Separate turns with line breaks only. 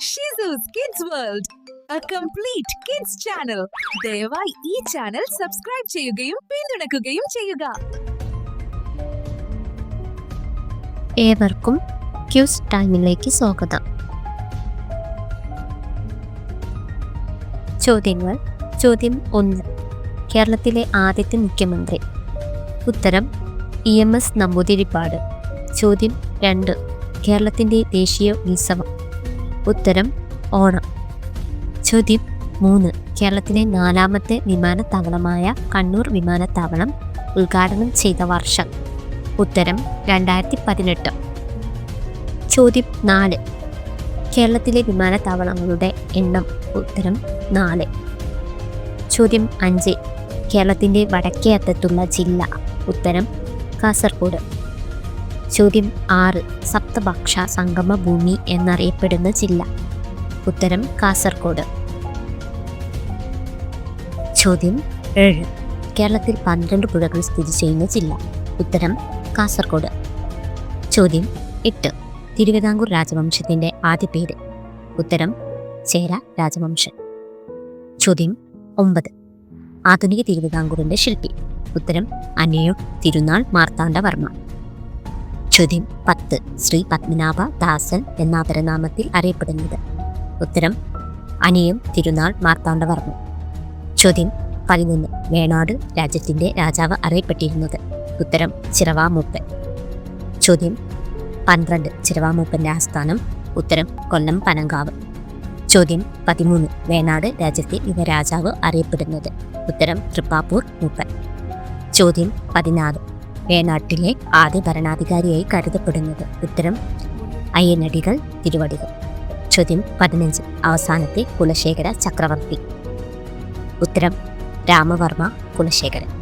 ഷിസൂസ് kids world a complete kids channel ദയവായി ഈ channel subscribe ചെയ്യുകയും പിന്തുണയ്ക്കുകയും ചെയ്യുക.
ഏവർക്കും ക്യൂസ് ടൈമിലേക്ക് സ്വാഗതം. ചോദ്യങ്ങൾ ചോദ്യം ഒന്ന്. കേരളത്തിലെ ആദ്യത്തെ മുഖ്യമന്ത്രി. ഉത്തരം ഇ എം എസ് നമ്പൂതിരിപ്പാട്. ചോദ്യം രണ്ട് കേരളത്തിന്റെ ദേശീയ ഉത്സവം. ഉത്തരം ഓണം. ചോദ്യം മൂന്ന്. കേരളത്തിലെ നാലാമത്തെ വിമാനത്താവളമായ കണ്ണൂർ വിമാനത്താവളം ഉദ്ഘാടനം ചെയ്ത വർഷം. ഉത്തരം രണ്ടായിരത്തി പതിനെട്ട് ചോദ്യം നാല്. കേരളത്തിലെ വിമാനത്താവളങ്ങളുടെ എണ്ണം ഉത്തരം നാല്. ചോദ്യം അഞ്ച്. കേരളത്തിന്റെ വടക്കേ അറ്റത്തുള്ള ജില്ല ഉത്തരം കാസർഗോഡ്. ചോദ്യം ആറ്. സപ്തഭക്ഷ സംഗമ ഭൂമി എന്നറിയപ്പെടുന്ന ജില്ല. ഉത്തരം കാസർഗോഡ് ചോദ്യം ഏഴ്. കേരളത്തിൽ പന്ത്രണ്ട് പുഴകൾ സ്ഥിതി ചെയ്യുന്ന ജില്ല. ഉത്തരം കാസർഗോഡ് ചോദ്യം എട്ട്. തിരുവിതാംകൂർ രാജവംശത്തിന്റെ ആദ്യ പേര്. ഉത്തരം ചേര രാജവംശം ചോദ്യം ഒമ്പത്. ആധുനിക തിരുവിതാംകൂറിന്റെ ശില്പി. ഉത്തരം അനയോ തിരുനാൾ മാർത്താണ്ഡവർമ്മ. ചോദ്യം പത്ത്. ശ്രീ പത്മനാഭ ദാസൻ എന്ന പരനാമത്തിൽ അറിയപ്പെടുന്നത്. ഉത്തരം അനിയം തിരുനാൾ മാർത്താണ്ഡവർമ്മ. ചോദ്യം പതിനൊന്ന്. വേണാട് രാജ്യത്തിന്റെ രാജാവ് അറിയപ്പെട്ടിരുന്നത്. ഉത്തരം ചിറവാമൂപ്പൻ. ചോദ്യം പന്ത്രണ്ട്. ചിറവാമൂപ്പന്റെ ആസ്ഥാനം ഉത്തരം കൊല്ലം പനങ്കാവ്. ചോദ്യം പതിമൂന്ന്. വേണാട് രാജ്യത്തെ യുവരാജാവ് അറിയപ്പെടുന്നത്. ഉത്തരം തൃപ്പാപ്പൂർ മൂപ്പൻ. ചോദ്യം പതിനാറ് വേണാട്ടിലെ ആദ്യ ഭരണാധികാരിയായി കരുതപ്പെടുന്നത്. ഉത്തരം അയ്യനടികൾ തിരുവടികൾ. ചോദ്യം പതിനഞ്ച്. അവസാനത്തെ കുലശേഖര ചക്രവർത്തി. ഉത്തരം രാമവർമ്മ കുലശേഖരൻ.